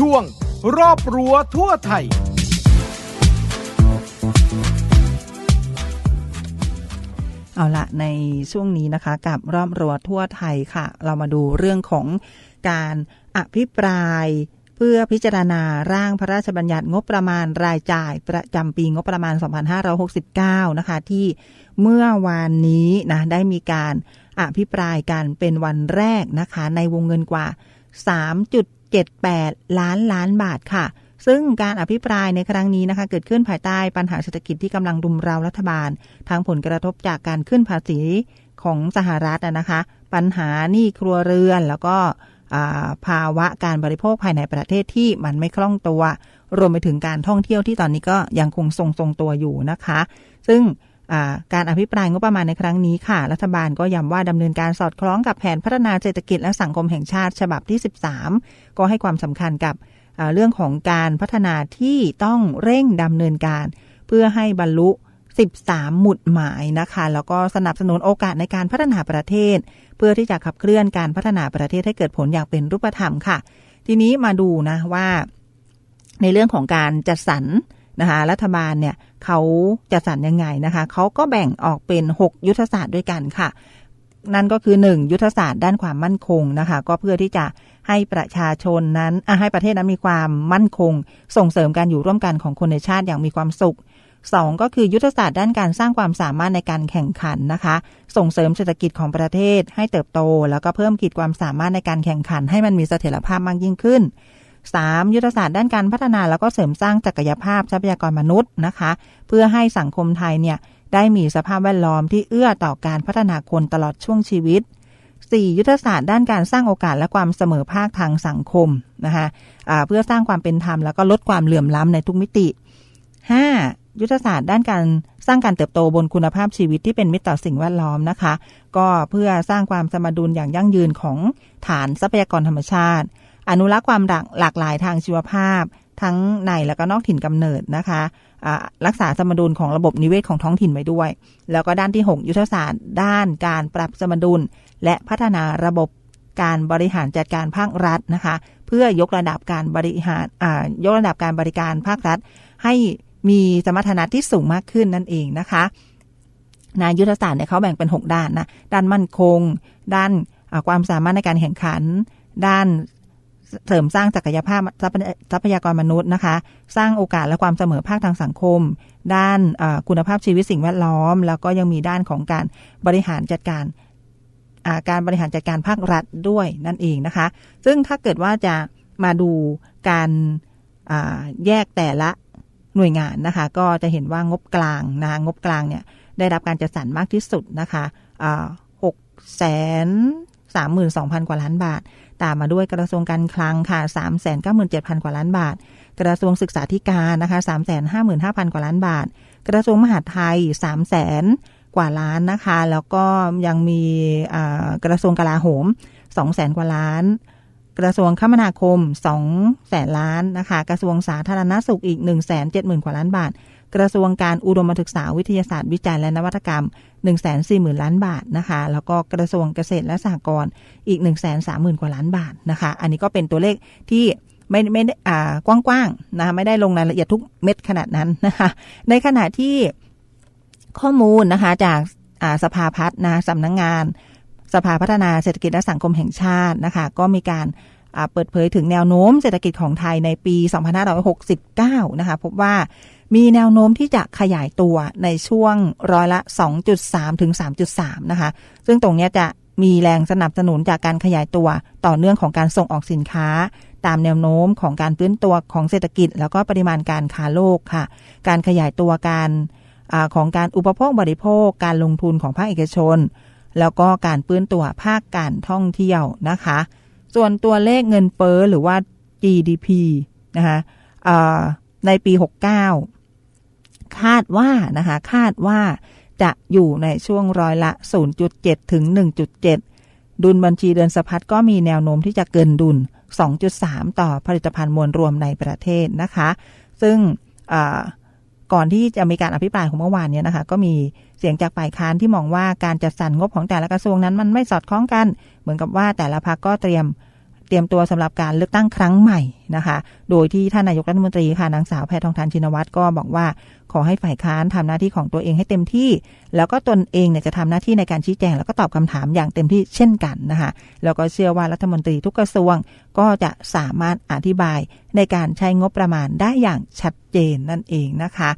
ช่วง รอบรั้วทั่วไทย เอาละในช่วงนี้นะคะกับรอบรั้วทั่วไทยค่ะ เรามาดูเรื่องของการอภิปรายเพื่อพิจารณาร่างพระราชบัญญัติงบประมาณรายจ่ายประจำปีงบประมาณ 2569 นะคะ ที่เมื่อวานนี้นะได้มีการอภิปรายกันเป็นวันแรกนะคะ ในวงเงินกว่า 3.78 ล้านล้านบาทค่ะ ซึ่งการอภิปรายในครั้งนี้นะคะ เกิดขึ้นภายใต้ปัญหาเศรษฐกิจที่กำลังรุมเร้ารัฐบาลทางผลกระทบจากการขึ้นภาษีของสหรัฐอะนะคะ ปัญหาหนี้ครัวเรือนแล้วก็ภาวะการบริโภคภายในประเทศที่มันไม่คล่องตัว รวมไปถึงการท่องเที่ยวที่ตอนนี้ก็ยังคงทรงทรงตัวอยู่นะคะ ซึ่ง การอภิปรายงบประมาณในครั้งนี้ค่ะ รัฐบาลก็ย้ำว่าดำเนินการสอดคล้องกับแผนพัฒนาเศรษฐกิจและสังคมแห่งชาติฉบับที่ 13 ก็ให้ความสำคัญกับเรื่องของการพัฒนาที่ต้องเร่งดำเนินการ เพื่อให้บรรลุ 13 หมุดหมายนะคะ แล้วก็สนับสนุนโอกาสในการพัฒนาประเทศ เพื่อที่จะขับเคลื่อนการพัฒนาประเทศให้เกิดผลอย่างเป็นรูปธรรมค่ะ ทีนี้มาดูนะว่า ในเรื่องของการจัดสรร นะคะรัฐบาลเนี่ยเขาจัดสรรยังไงนะคะเขาก็แบ่งออกเป็น 6 ยุทธศาสตร์ด้วยกันค่ะ นั่นก็คือ 1 ยุทธศาสตร์ด้านความมั่นคงนะคะ ก็เพื่อที่จะให้ประชาชนนั้นให้ประเทศนั้นมีความมั่นคง ส่งเสริมการอยู่ร่วมกันของคนในชาติอย่างมีความสุขสองก็คือยุทธศาสตร์ด้านการสร้างความสามารถในการแข่งขันนะคะ ส่งเสริมเศรษฐกิจของประเทศให้เติบโต แล้วก็เพิ่มขีดความสามารถในการแข่งขัน ให้มันมีเสถียรภาพมากยิ่งขึ้น 3. ยุทธศาสตร์ด้านการพัฒนาแล้วก็เสริมสร้างศักยภาพทรัพยากรมนุษย์นะคะ เพื่อให้สังคมไทยเนี่ยได้มีสภาพแวดล้อมที่เอื้อต่อการพัฒนาคนตลอดช่วงชีวิต 4. ยุทธศาสตร์ด้านการสร้างโอกาสและความเสมอภาคทางสังคมนะคะะเพื่อสร้างความเป็นธรรมแล้วก็ลดความเหลื่อมล้ำในทุกมิติ 5. ยุทธศาสตร์ด้านการสร้างการเติบโตบนคุณภาพชีวิตที่เป็นมิตรต่อสิ่งแวดล้อมนะคะ ก็เพื่อสร้างความสมดุลอย่างยั่งยืนของฐานทรัพยากรธรรมชาติ อนุรักษ์ความหลากหลายทางชีวภาพ ทั้งในและก็นอกถิ่นกำเนิดนะคะรักษาสมดุลของระบบนิเวศของท้องถิ่นไว้ด้วย แล้วก็ด้านที่ 6 ยุทธศาสตร์ ด้านการปรับสมดุล และพัฒนาระบบการบริหารจัดการภาครัฐนะคะ เพื่อยกระดับการบริหารยกระดับการบริการภาครัฐ ให้มีสมรรถนะที่สูงมากขึ้นนั่นเองนะคะนายุทธศาสตร์เนี่ยเขาแบ่งเป็น 6 ด้านนะ ด้านมั่นคง ด้านความสามารถในการแข่งขัน ด้าน เสริมสร้างศักยภาพทรัพยากรมนุษย์นะคะ สร้างโอกาสและความเสมอภาคทางสังคม ด้านคุณภาพชีวิตสิ่งแวดล้อม แล้วก็ยังมีด้านของการบริหารจัดการการบริหารจัดการภาครัฐด้วยนั่นเองนะคะ ซึ่งถ้าเกิดว่าจะมาดูการแยกแต่ละหน่วยงานนะคะ ก็จะเห็นว่างบกลางนะงบกลางเนี่ยได้รับการจัดสรรมากที่สุดนะคะหกแสน สามหมื่นสองพันกว่าล้านบาท ตามมาด้วยกระทรวงการคลังค่ะสามแสนเก้าหมื่นเจ็ดพันกว่าล้านบาท กระทรวงศึกษาธิการนะคะสามแสนห้าหมื่นห้าพันกว่าล้านบาท กระทรวงมหาดไทยสามแสนกว่าล้านนะคะ แล้วก็ยังมีกระทรวงกลาโหมสองแสนกว่าล้าน กระทรวงคมนาคมสองแสนล้านนะคะ กระทรวงสาธารณสุขอีกหนึ่งแสนเจ็ดหมื่นกว่าล้านบาท กระทรวงการอุดมศึกษาวิทยาศาสตร์วิจัยและนวัตกรรม 1 4 0 0 0 0 ล้านบาทนะคะ แล้วก็กระทรวงเกษตรและสหกรณ์อีก 1 3 0 0 0 0 กว่าล้านบาทนะคะ อันนี้ก็เป็นตัวเลขที่ไม่ไม่อ่ากว้างๆนะคะไม่ได้ลงรายละเอียดทุกเม็ดขนาดนั้นนะคะ ในขณะที่ข้อมูลนะคะจากสภาพัฒนะสำนักงงาน สภาพัฒนาเศรษฐกิจและสังคมแห่งชาตินะคะ ก็มีการเปิดเผยถึงแนวโน้มเศรษฐกิจของไทยในปี 2569 นะคะ พบว่ามีแนวโน้มที่จะขยายตัวในช่วงร้อยละ 2.3 ถึง 3.3 นะคะ ซึ่งตรงนี้จะมีแรงสนับสนุนจากการขยายตัวต่อเนื่องของการส่งออกสินค้า ตามแนวโน้มของการฟื้นตัวของเศรษฐกิจ แล้วก็ปริมาณการค้าโลกค่ะ การขยายตัวการอของการอุปโภคบริโภค การลงทุนของภาคเอกชน แล้วก็การปื้นตัวภาคการท่องเที่ยวนะคะ ส่วนตัวเลขเงินเฟ้อหรือว่า GDP นะคะในปี 69 คาดว่านะคะคาดว่าจะอยู่ในช่วงร้อยละ 0.7 ถึง 1.7 ดุลบัญชีเดินสะพัดก็มีแนวโน้มที่จะเกินดุล 2.3 ต่อผลิตภัณฑ์มวลรวมในประเทศนะคะ ซึ่ง ก่อนที่จะมีการอภิปรายของเมื่อวานเนี่ยนะคะ ก็มีเสียงจากฝ่ายค้านที่มองว่าการจัดสรรงบของแต่ละกระทรวงนั้นมันไม่สอดคล้องกัน เหมือนกับว่าแต่ละพรรคก็เตรียม เตรียมตัวสำหรับการเลือกตั้งครั้งใหม่นะคะ โดยที่ท่านนายกรัฐมนตรีค่ะนางสาวแพทองทานชินวัตรก็บอกว่า ขอให้ฝ่ายค้านทำหน้าที่ของตัวเองให้เต็มที่ แล้วก็ตนเองเนี่ยจะทำหน้าที่ในการชี้แจง แล้วก็ตอบคำถามอย่างเต็มที่เช่นกันนะคะแล้วก็เชื่อว่ารัฐมนตรีทุกกระทรวงก็จะสามารถอธิบายในการใช้งบประมาณได้อย่างชัดเจนนั่นเองนะคะ